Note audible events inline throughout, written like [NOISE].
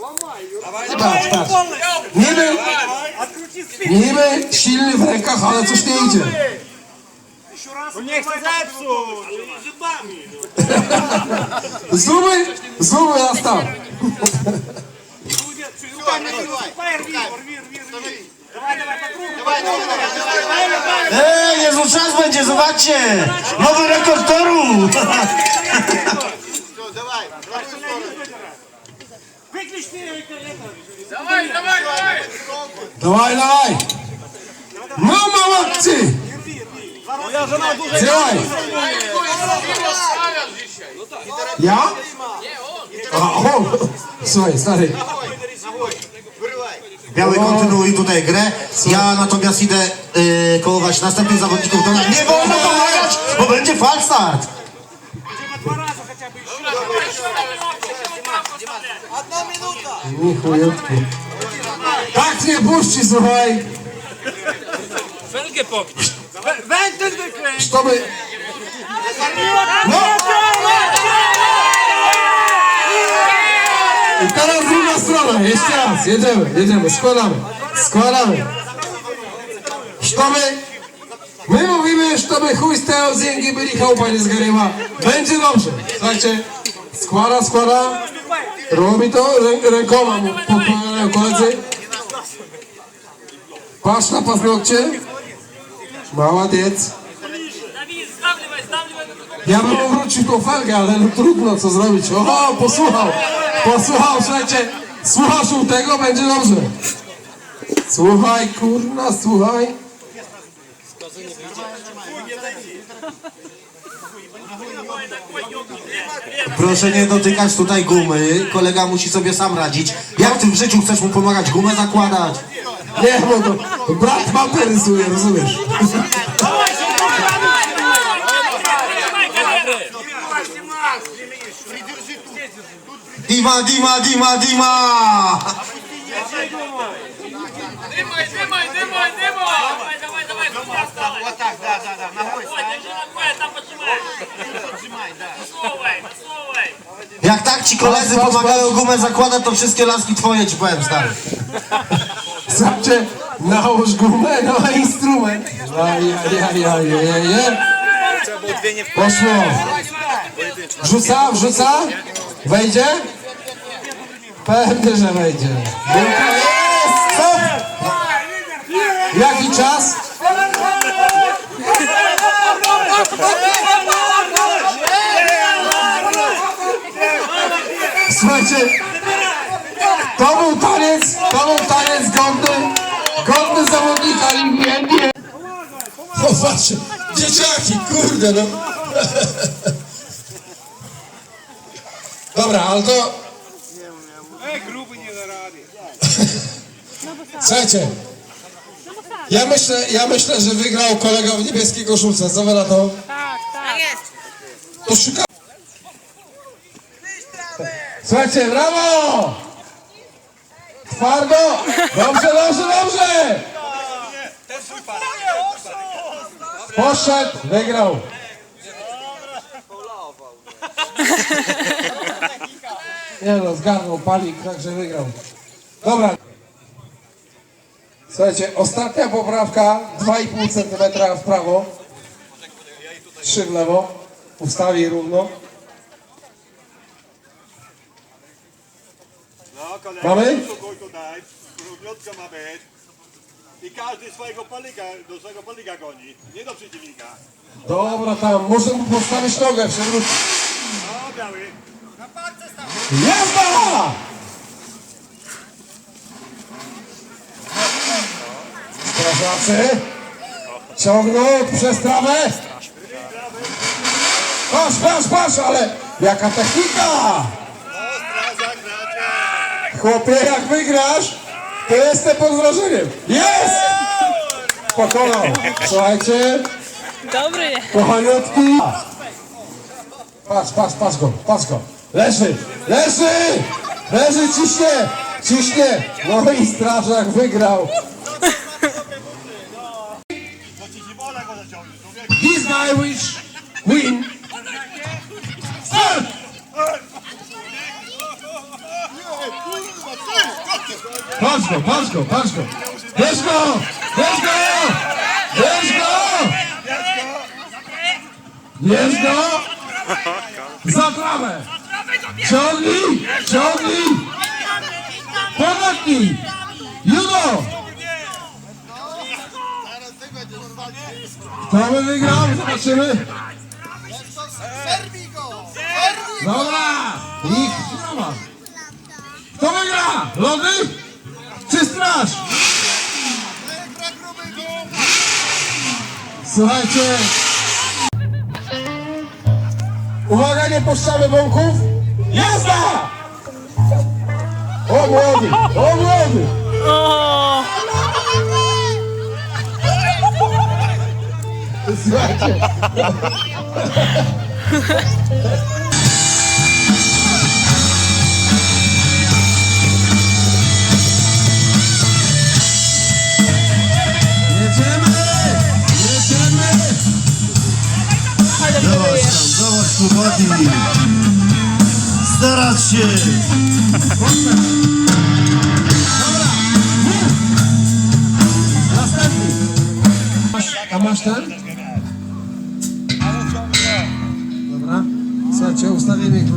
Patrz, patrz. Niby, niby silny w rękach, ale coś nie idzie. Nie chcę zepsuć! Zoomy, zoomy na stan. Ej, niezły czas będzie, zobaczcie! Nowy rekord toru! Mama matcy. Moja żona dużo Działaj. Rozstawiasz dzisiaj. Ja? A, o, słuchaj, stary. Biały kontynuuj tutaj grę. Ja natomiast idę yy, kołować następnych zawodników. Do... Nie wolno pomagać, bo będzie false start. dwa razy хотя бы еще. Nie chujotku. Tak nie puści, słuchaj. Felgę poknij. Wędryn wykręć! Żeby... No. I teraz druga strona. Jeszcze raz. Jedziemy, jedziemy. Składamy. Składamy. Żeby... My mówimy, żeby chuj z tego zjęgi byli chałupa nie zgarywa. Będzie dobrze. Słuchajcie. Składa, składa. Robi to Rę rękoma mu pomagają koledzy. Patrz na paznokcie. Maładziec. Ja bym wrócił tą felgę, ale no trudno co zrobić. O, posłuchał. Posłuchał, słuchajcie. Słuchasz tego, będzie dobrze. Słuchaj, kurna, słuchaj. Proszę nie dotykać tutaj gumy. Kolega musi sobie sam radzić. Jak ty w życiu chcesz mu pomagać gumę zakładać? Nie, bo to brat mapę rysuje, rozumiesz? Dima, Dima, Dima, Dima! Dima, Dima, Dima, Dima! Jak tak ci koledzy pomagają gumę zakładać, to wszystkie laski twoje ci powiem stary. Słuchajcie, nałóż gumę na instrument. Aj, aj, aj, aj, aj, aj, aj. Poszło. Wrzuca, wrzuca? Wejdzie? Pewnie, że wejdzie. Jest! Co? Jaki czas? Słuchajcie, to był taniec, to był taniec godny, godny zawodnika Ligi NBA. Popatrzcie, dzieciaki, kurde no. Dobra, ale to... Ej, gruby nie da rady. Słuchajcie, ja myślę, ja myślę, że wygrał kolega w niebieskiej koszulce. Co wy na to? Tak, tak. jest. To szuka... Słuchajcie, brawo! Twardo! Dobrze, dobrze, dobrze! Poszedł, wygrał. Nie no, zgarnął palik, także wygrał. Dobra. Słuchajcie, ostatnia poprawka, 2,5 cm w prawo, 3 w lewo, ustawi równo. No, kolega, Mamy? spokój tutaj. Równiutko ma być. I każdy swojego palika, do swojego palika goni. Nie do przeciwnika. Dobra, tam, może mu postawić nogę, przewrócić. O, biały. Jazda! Strażacy ciągną przez trawę. Patrz, patrz, patrz, ale jaka technika! Chłopie, jak wygrasz, to jestem pod wrażeniem. Jest! Pokonał. Słuchajcie, Dobry. kochaniutki. Patrz, patrz, patrz go, patrz go. Leży, leży, leży, ciśnie, ciśnie. No i strażak wygrał. This guy wish win. Patrz go, patrz go, patrz go. Bierz go! Bierz go! Bierz go! Bierz go! Za trawę! Ciągnij! Ciągnij! Pomocnij! Judo! Kto by wygrał? Zobaczymy. Lody? Czy straż? Słuchajcie. Uwaga, nie puszczamy bąków. Jazda! O młody, o młody. Słuchajcie. [LAUGHS] chłopaki. Starać się. A masz ten? Dobra. Słuchajcie, ustawimy ich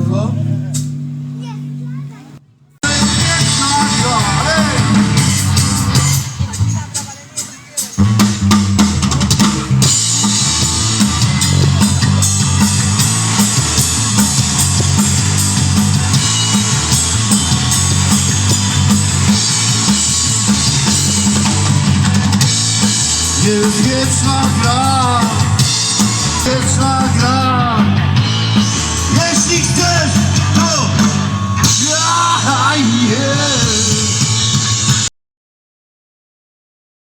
wieczna gra, wieczna gra.